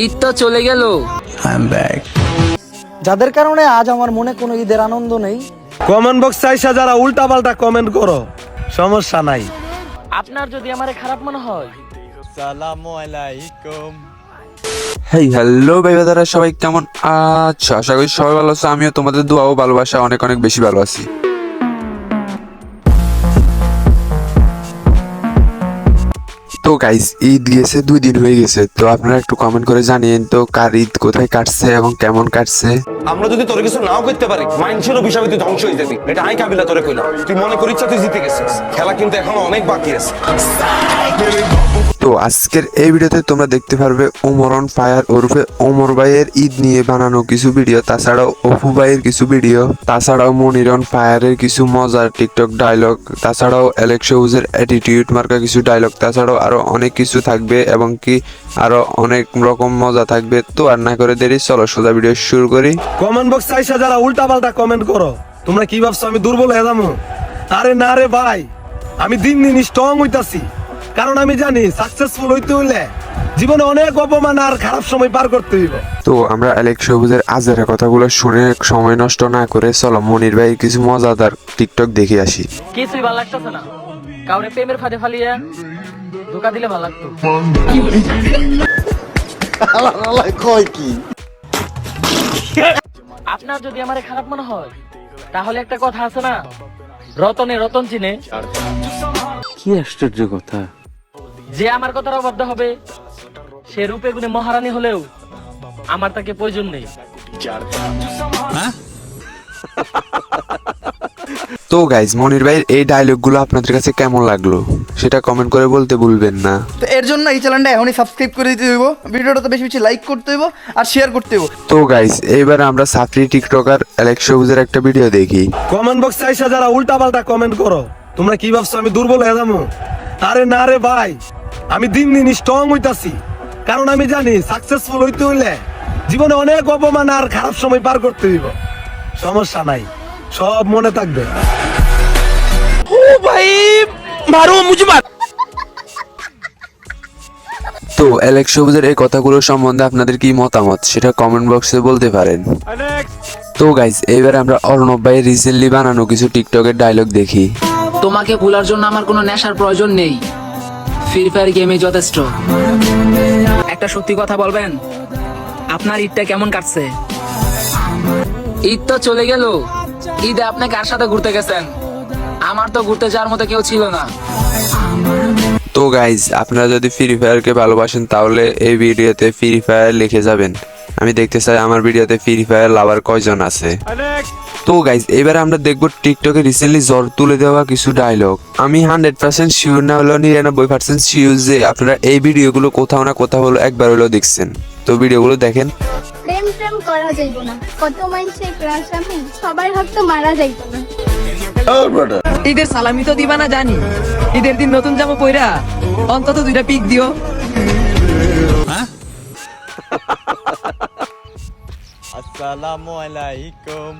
ঈদ তো চলে গেল। যাদের কারণে আজ আমার মনে কোনো ঈদের আনন্দ নেই কমেন্ট বক্স চাইসা যারা উল্টা পাল্টা কমেন্ট করো। সমস্যা নাই। আপনার যদি আমারে খারাপ মনে হয়। হেই হ্যালো ভাই দাদা সবাই কেমন আচ্ছা আশা করি সবাই ভালো আছে। আমিও তোমাদের দোয়া ও ভালোবাসা অনেক অনেক বেশি ভালো আছি। তো গাইস ঈদ গেছে, দুই দিন হয়ে গেছে, তো আপনারা একটু কমেন্ট করে জানিয়েন তো কার ঈদ কোথায় কাটছে এবং কেমন কাটছে। আমরা যদি তোর কিছু নাও করতে পারি মাইন্ডসেরও অভিশাপে তুই ধ্বংস হয়ে যাবি। এটা আই কাবিলা তোরে কইলাম। তুই মনে করিস তুই জিতে গেছিস। খেলা কিন্তু এখনও অনেক বাকি আছে। তো আজকের এই ভিডিওতে তোমরা দেখতে পারবে ওমরন ফায়ার ওরফে ওমর ভাইয়ের ঈদ নিয়ে বানানো কিছু ভিডিও, তাছাড়াও অপু ভাইয়ের কিছু ভিডিও, তাছাড়াও মনিরন ফায়ারের কিছু মজার টিকটক ডায়লগ তাছাড়াও অ্যালেক্স হাউজের অ্যাটিটিউড মার্কা কিছু ডায়লগ তাছাড়াও আরও অনেক কিছু থাকবে এবং কি আরও অনেক রকম মজা থাকবে। তো আর না করে দেরি, চলো সোজা ভিডিও শুরু করি। কমেন্ট বক্স চাইসা যারা উল্টা পাল্টা কমেন্ট করো। তোমরা কি ভাবছ, আমি দুর্বল হয়ে যাব? আরে না রে ভাই, আমি দিন দিন স্ট্রং হইতাছি। কারণ আমি জানি সাকসেসফুল হইতে হইলে জীবনে অনেক অপমান আর খারাপ সময় পার করতে হইব। তো আমরা অ্যালেক্স সবুজের আজের কথাগুলো শুনে সময় নষ্ট না করে চলো মনির ভাই কিছু মজাদার টিকটক দেখে আসি। কিছুই ভালো লাগতেছে না। কাউরে প্রেমের ফাঁদে ফালিয়ে ধোকা দিলে ভালো লাগতো। আপনার যদি আমার খারাপ মনে হয় তাহলে একটা কথা আছে না? রতনে রতন চিনে। কি আশ্চর্য কথা। যে আমার কথার অবাধ্য হবে সে রূপে গুণে মহারানী হলেও আমার তাকে প্রয়োজন নেই। তো গাইজ মনির ভাইয়ের এই ডায়লগগুলো আপনাদের কাছে কেমন লাগল? সেটা কমেন্ট করে বলতে ভুলবেন না। তো এর জন্য এই চ্যানেলটা এখনই সাবস্ক্রাইব করে দিতে হইব ভিডিওটা তো বেশি বেশি লাইক করতে হইব আর শেয়ার করতে হইব। তো গাইজ এইবার আমরা সাফরি টিকটকার অ্যালেক্স সবুজের একটা ভিডিও দেখি। কমেন্ট বক্স চাইসা যারা উল্টা পাল্টা কমেন্ট করো তোমরা কি ভাবছ আমি দুর্বল হয়ে যাব? আরে না রে ভাই। আমি দিন দিন স্ট্রং হইতাছি। কারণ আমি জানি সাকসেসফুল হইতে হইলে জীবনে অনেক অপমান আর খারাপ সময় পার করতে হইব। সমস্যা নাই সব মনে থাকবে। তো অ্যালেক্স সবুজের এই কথাগুলো সম্বন্ধে আপনাদের কি মতামত সেটা কমেন্ট বক্সে বলতে পারেন। তো গাইজ এইবার আমরা অর্ণব ভাইয়ের রিসেন্টলি বানানো কিছু টিকটকের ডায়লগ দেখি। তোমাকে ভুলার জন্য আমার কোনো নেশার প্রয়োজন নেই। ফ্রি ফায়ার গেমে যথেষ্ট। একটা সত্যি কথা বলবেন? আপনার ঈদটা কেমন কাটছে? ঈদ তো চলে গেল। ঈদে আপনি কার সাথে ঘুরতে গেছেন? আমার তো ঘুরতে যাওয়ার মতো কেউ ছিল না। তো গাইজ আপনারা যদি ফ্রি ফায়ারকে ভালোবাসেন, তাহলে এই ভিডিওতে ফ্রি ফায়ার লিখে যাবেন। আমি দেখতে চাই আমার ভিডিওতে ফ্রি ফায়ার লাভার কয়জন আছে। তো গাইজ এবারে আমরা দেখব টিকটকে রিসেন্টলি জ্বর তুলে দেওয়া কিছু ডায়লগ আমি হান্ড্রেড পার্সেন্ট শিওর না হলেও নিরানব্বই পার্সেন্ট শিওর যে আপনারা এই ভিডিওগুলো কোথাও না কোথাও হলো একবার হলেও দেখছেন। তো ভিডিওগুলো দেখেন। প্রেম প্রেম করা যাইব না। কত মানুষে ক্রাশ আমি সবার হাত তো মারা যাইব না। ঈদের সালামি তো দিবা না জানি। ঈদের দিন নতুন জামা পইরা অন্তত দুইটা পিক দিও। আসসালামু আলাইকুম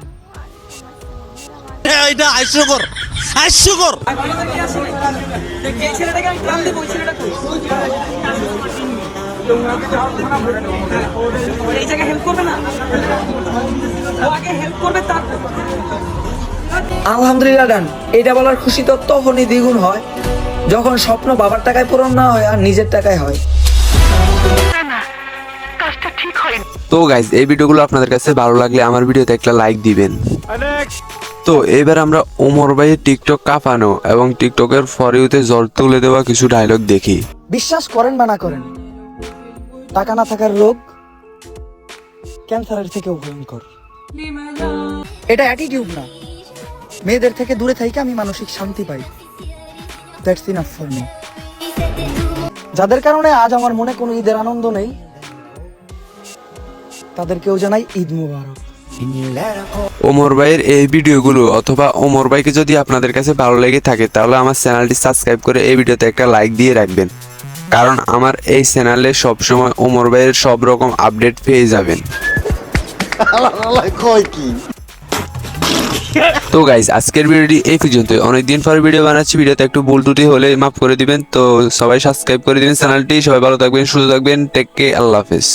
আলহামদুলিল্লাহ ডান। এটা বলার খুশি তো তখনই দ্বিগুণ হয় যখন স্বপ্ন বাবার টাকায় পূরণ না হয় আর নিজের টাকায় হয়। তো গাইজ এই ভিডিওগুলো আপনাদের কাছে ভালো লাগলে আমার ভিডিওতে একটা লাইক দিবেন। তো এবার আমরা ওমর ভাইয়ের টিকটক কাঁপানো এবং টিকটকের ফরিউতে জ্বর তুলে দেওয়া কিছু ডায়লগ দেখি। বিশ্বাস করেন বা না করেন, টাকা না থাকার রোগ ক্যান্সারের থেকেও ভয়ঙ্কর। এটা অ্যাটিটিউড না। মেয়েদের থেকে দূরে থেকে আমি মানসিক শান্তি পাই। দ্যাটস ইনাফ ফর মি যাদের কারণে আজ আমার মনে কোনো ঈদের আনন্দ নেই তাদেরকেও জানাই ঈদ মুবারক। ওমর ভাইয়ের এই ভিডিওগুলো অথবা ওমর ভাইকে যদি আপনাদের কাছে ভালো লেগে থাকে তাহলে আমার চ্যানেলটি সাবস্ক্রাইব করে এই ভিডিওতে একটা লাইক দিয়ে রাখবেন। কারণ আমার এই চ্যানেলে সব সময় ওমর ভাইয়ের সব রকম আপডেট পেয়ে যাবেন। তো গাইজ আজকের ভিডিওটি এই পর্যন্তই। অনেকদিন পর ভিডিও বানাচ্ছি ভিডিওতে একটু বোল টুটি হলে মাফ করে দিবেন। তো সবাই সাবস্ক্রাইব করে দিবেন চ্যানেলটি সবাই ভালো থাকবেন সুস্থ থাকবেন। টেক কে আল্লাহ হাফেজ।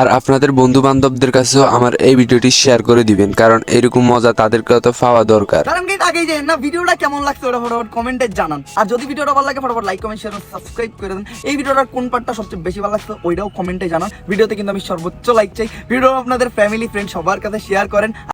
আর আপনাদের বন্ধু বান্ধবদের কাছেও আমার এই ভিডিওটি শেয়ার করে দিবেন কারণ এরকম মজা তাদেরকেও তো পাওয়া দরকার। কারণ কি আগে যে না ভিডিওটা কেমন লাগছে ওটা ফটাফট কমেন্টে জানান। আর যদি ভিডিওটা ভালো লাগে ফটাফট লাইক কমেন্ট শেয়ার সাবস্ক্রাইব করে দেন। এই ভিডিওটার কোন পার্টটা সবচেয়ে বেশি ভালো লাগছে ওইটাও কমেন্টে জানান। ভিডিওতে কিন্তু আমি সর্বোচ্চ লাইক চাই। ভিডিও আপনাদের ফ্যামিলি ফ্রেন্ড সবার কাছে শেয়ার করেন।